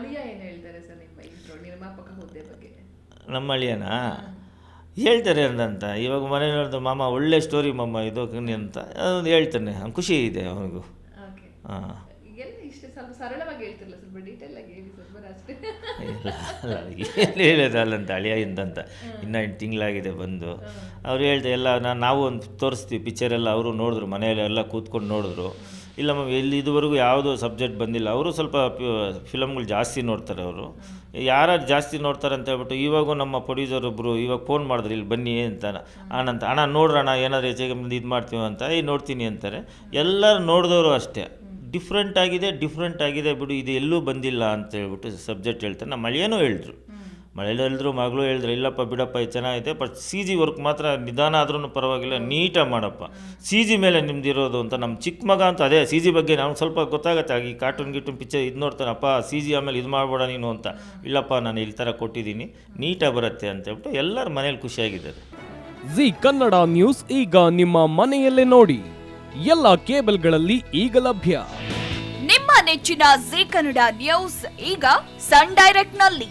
ಅಳಿಯ ಏನು ಹೇಳ್ತಾರೆ ಸರ್ ನಿಮ್ಮ ಇಂಟ್ರೋ ನಿರ್ಮಾಪಕ ಹುದ್ದೆ ಬಗ್ಗೆ. ನಮ್ಮ ಅಳಿಯನಾ? ಹೇಳ್ತಾರೆ ಅಂತ ಇವಾಗ ಮನೆ ನೋಡಿದ ಮಾಮ ಒಳ್ಳೆ ಸ್ಟೋರಿ ಮಾಮ ಇದು ಅಂತ. ಅದೊಂದು ಹೇಳ್ತಾನೆ. ಖುಷಿ ಇದೆ ಅವನಿಗೂ. ಹಾಂ. ಏನು ಹೇಳೋದಲ್ಲಂತ ಅಳಿಯಿಂದ ಅಂತ ಇನ್ನೂ ಎಂಟು ತಿಂಗಳಾಗಿದೆ ಬಂದು. ಅವ್ರು ಹೇಳ್ದೆ ಎಲ್ಲ ನಾನು ನಾವು ಒಂದು ತೋರಿಸ್ತೀವಿ ಪಿಕ್ಚರೆಲ್ಲ ಅವರು ನೋಡಿದ್ರು ಮನೆಯಲ್ಲಿ ಎಲ್ಲ ಕೂತ್ಕೊಂಡು ನೋಡಿದ್ರು. ಇಲ್ಲ ಮ್ಯಾಮ್, ಇಲ್ಲಿ ಇದುವರೆಗೂ ಯಾವುದೋ ಸಬ್ಜೆಕ್ಟ್ ಬಂದಿಲ್ಲ. ಅವರು ಸ್ವಲ್ಪ ಫಿಲಮ್ಗಳು ಜಾಸ್ತಿ ನೋಡ್ತಾರೆ ಅವರು. ಯಾರು ಜಾಸ್ತಿ ನೋಡ್ತಾರೆ ಅಂತ ಹೇಳ್ಬಿಟ್ಟು, ಇವಾಗೂ ನಮ್ಮ ಪ್ರೊಡ್ಯೂಸರ್ ಒಬ್ಬರು ಇವಾಗ ಫೋನ್ ಮಾಡಿದ್ರು, ಇಲ್ಲಿ ಬನ್ನಿ ಅಂತ ಅಣ್ಣಂತ ಅಣ್ಣ ನೋಡ್ರಣ್ಣ ಏನಾದ್ರು ಹೆಚ್ಚಿಗೆ ಬಂದು ಇದು ಮಾಡ್ತೀವಿ ಅಂತ ಈ ನೋಡ್ತೀನಿ ಅಂತಾರೆ. ಎಲ್ಲರೂ ನೋಡಿದವರು ಅಷ್ಟೇ. ಡಿಫ್ರೆಂಟ್ ಆಗಿದೆ ಡಿಫ್ರೆಂಟ್ ಆಗಿದೆ ಬಿಡು, ಇದು ಎಲ್ಲೂ ಬಂದಿಲ್ಲ ಅಂತ ಹೇಳ್ಬಿಟ್ಟು ಸಬ್ಜೆಕ್ಟ್ ಹೇಳ್ತಾರೆ. ನಮ್ಮ ಮಳೆಯೂ ಹೇಳಿದ್ರು. ಮಳೆಯಲ್ಲೂ ಹೇಳಿದ್ರು ಮಗಳು ಹೇಳಿದ್ರು ಇಲ್ಲಪ್ಪ ಬಿಡಪ್ಪ ಇದು ಚೆನ್ನಾಗೈತೆ ಬಟ್ ಸಿ ಜಿ ವರ್ಕ್ ಮಾತ್ರ ನಿಧಾನ ಆದ್ರೂ ಪರವಾಗಿಲ್ಲ ನೀಟಾಗಿ ಮಾಡಪ್ಪ. ಸಿ ಜಿ ಮೇಲೆ ನಿಮ್ದಿರೋದು ಅಂತ ನಮ್ಮ ಚಿಕ್ಕ ಮಗ ಅಂತ ಅದೇ ಸಿ ಜಿ ಬಗ್ಗೆ ನಾನು ಸ್ವಲ್ಪ ಗೊತ್ತಾಗುತ್ತೆ. ಈ ಕಾರ್ಟೂನ್ ಗಿಟೂನ್ ಪಿಕ್ಚರ್ ಇದು ನೋಡ್ತಾನಪ್ಪ ಸಿ ಜಿ ಆಮೇಲೆ ಇದು ಮಾಡ್ಬೇಡ ನೀನು ಅಂತ. ಇಲ್ಲಪ್ಪ ನಾನು ಈ ಥರ ಕೊಟ್ಟಿದ್ದೀನಿ ನೀಟಾಗಿ ಬರುತ್ತೆ ಅಂತ ಹೇಳ್ಬಿಟ್ಟು ಎಲ್ಲರ ಮನೇಲಿ ಖುಷಿಯಾಗಿದ್ದಾರೆ. ಜಿ ಕನ್ನಡ ನ್ಯೂಸ್ ಈಗ ನಿಮ್ಮ ಮನೆಯಲ್ಲೇ ನೋಡಿ. ಎಲ್ಲ ಕೇಬಲ್ಗಳಲ್ಲಿ ಈಗ ಲಭ್ಯ. ನಿಮ್ಮ ನೆಚ್ಚಿನ ಜಿ ಕನ್ನಡ ನ್ಯೂಸ್ ಈಗ ಸನ್ ಡೈರೆಕ್ಟ್ನಲ್ಲಿ.